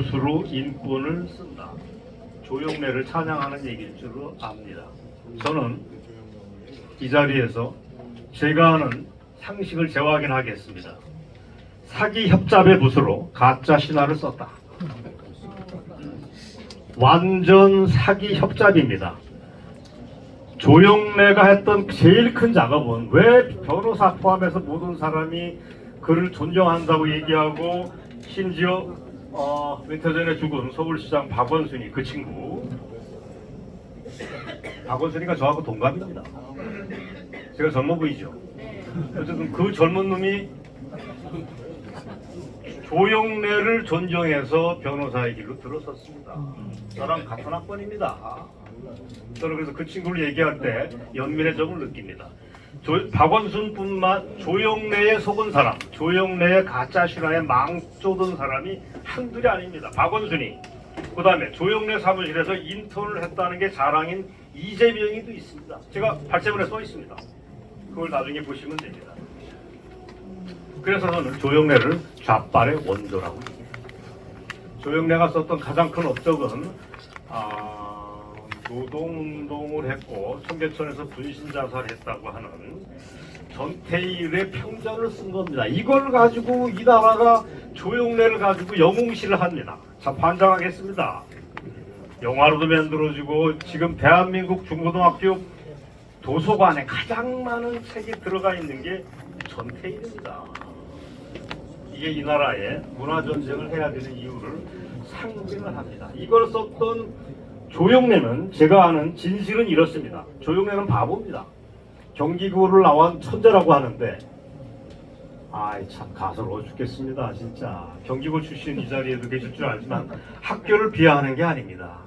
붓으로 인권을 쓴다. 조용래를 찬양하는 얘기일 줄로 압니다. 저는 이 자리에서 제가 아는 상식을 재확인하겠습니다. 사기 협잡의 붓으로 가짜 신화를 썼다. 완전 사기 협잡입니다. 조영래가 했던 제일 큰 작업은 왜 변호사 포함해서 모든 사람이 그를 존경한다고 얘기하고 심지어 어, 며칠 전에 죽은 서울시장 박원순이 그 친구 박원순이가 저하고 동갑입니다. 제가 젊어 보이죠? 어쨌든 그 젊은 놈이 조영래를 존경해서 변호사의 길로 들어섰습니다. 저랑 같은 학번입니다. 저는 그래서 그 친구를 얘기할 때 연민의 점을 느낍니다. 조, 박원순뿐만 조영래에 속은 사람, 조영래의 가짜 신화에 망조던 사람이 한둘이 아닙니다. 박원순이. 그 다음에 조영래 사무실에서 인턴을 했다는 게 자랑인 이재명이도 있습니다. 제가 발제문에 써 있습니다. 그걸 나중에 보시면 됩니다. 그래서 저는 조영래를 좌빨의 원조라고 얘기해요. 조영래가 썼던 가장 큰 업적은 아, 노동운동을 했고 청계천에서 분신자살했다고 하는 전태일의 평전을 쓴 겁니다. 이걸 가지고 이 나라가 조영래를 가지고 영웅시를 합니다. 자 반장하겠습니다. 영화로도 만들어지고 지금 대한민국 중고등학교 도서관에 가장 많은 책이 들어가 있는 게 전태일입니다. 이게 이 나라의 문화 전쟁을 해야 되는 이유를 상징을 합니다. 이걸 썼던 조영래는 제가 아는 진실은 이렇습니다. 조영래는 바보입니다. 경기고를 나온 천재라고 하는데. 아이 참 가서로워 죽겠습니다 진짜. 경기고 출신 이 자리에도 계실 줄 알지만 학교를 비하하는 게 아닙니다.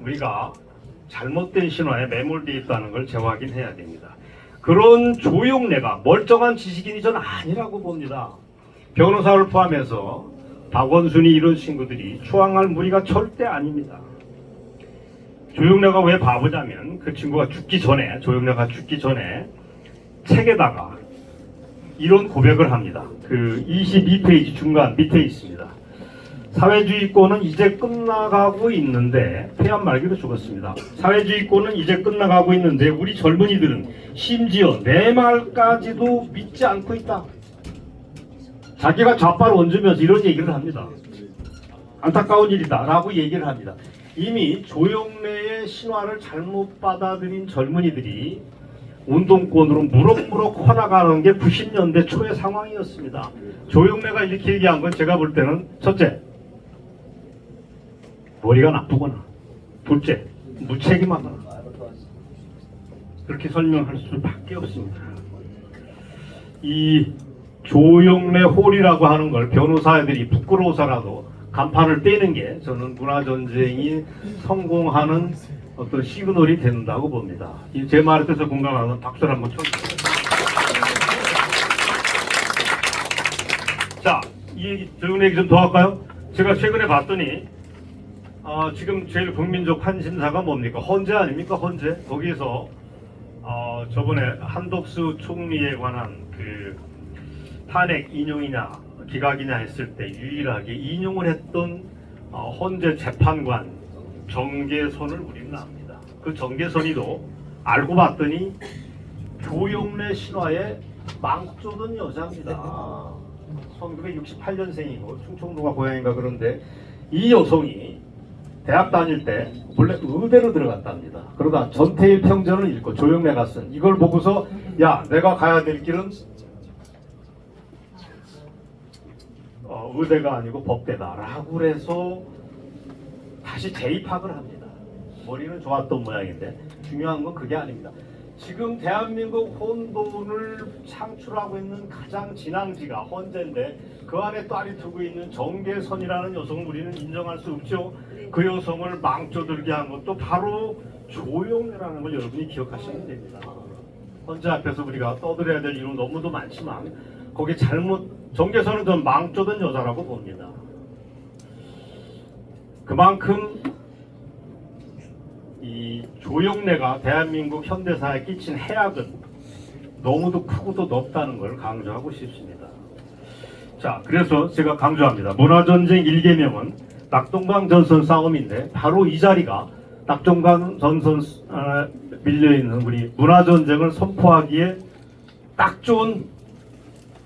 우리가 잘못된 신화에 매몰되어 있다는 걸 재확인해야 됩니다. 그런 조용래가 멀쩡한 지식인이 저는 아니라고 봅니다. 변호사를 포함해서 박원순이 이런 친구들이 추앙할 무리가 절대 아닙니다 조용래가 왜 바보냐면 그 친구가 죽기 전에 조용래가 죽기 전에 책에다가 이런 고백을 합니다. 그 22페이지 중간 밑에 있습니다. 사회주의권은 이제 끝나가고 있는데 폐암 말기로 죽었습니다. 사회주의권은 이제 끝나가고 있는데 우리 젊은이들은 심지어 내 말까지도 믿지 않고 있다. 자기가 좌빨 원주면서 이런 얘기를 합니다. 안타까운 일이다라고 얘기를 합니다. 이미 조영래의 신화를 잘못 받아들인 젊은이들이 운동권으로 무럭무럭 커나가는 게 90년대 초의 상황이었습니다. 조영래가 이렇게 얘기한 건 제가 볼 때는 첫째, 머리가 나쁘거나 둘째, 무책임하거나 그렇게 설명할 수밖에 없습니다. 이 조영래 홀이라고 하는 걸 변호사들이 부끄러워서라도 간판을 떼는 게 저는 문화 전쟁이 성공하는 어떤 시그널이 된다고 봅니다. 이제 말에 대해서 공감하면 박수를 한번 쳐주세요. 자, 이 얘기, 조용 얘기 좀 더 할까요? 제가 최근에 봤더니 아, 지금 제일 국민적 관심사가 뭡니까? 헌재 아닙니까? 헌재? 거기에서 어, 저번에 한덕수 총리에 관한 그 탄핵 인용이냐 기각이냐 했을 때 유일하게 인용을 했던 어, 헌재 재판관 정계선을 우리는 압니다. 그 정계선이도 알고 봤더니 조용래 신화의 망조던 여자입니다. 1968년생이고 충청도가 고향인가 그런데 이 여성이 대학 다닐 때 원래 의대로 들어갔답니다. 그러다 전태일 평전을 읽고 조영래가 쓴 이걸 보고서 야 내가 가야 될 길은 어, 의대가 아니고 법대다라고 그래서 다시 재입학을 합니다. 머리는 좋았던 모양인데 중요한 건 그게 아닙니다. 지금 대한민국 혼돈을 창출하고 있는 가장 진앙지가 헌재인데 그 안에 딸이 두고 있는 정계선이라는 여성을 우리는 인정할 수 없죠. 그 여성을 망조들게 한 것도 바로 조용래라는 걸 여러분이 기억하시면 됩니다. 헌재 앞에서 우리가 떠들어야 될 이유 너무도 많지만 거기 잘못 정계선은 좀 망조던 여자라고 봅니다. 그만큼 이 조영래가 대한민국 현대사에 끼친 해악은 너무도 크고도 높다는 걸 강조하고 싶습니다. 자, 그래서 제가 강조합니다. 문화전쟁 1계명은 낙동강 전선 싸움인데 바로 이 자리가 낙동강 전선 아, 밀려있는 우리 문화전쟁을 선포하기에 딱 좋은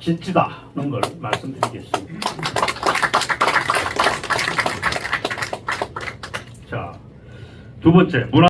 진지다는 걸 말씀드리겠습니다. 자, 두 번째 문화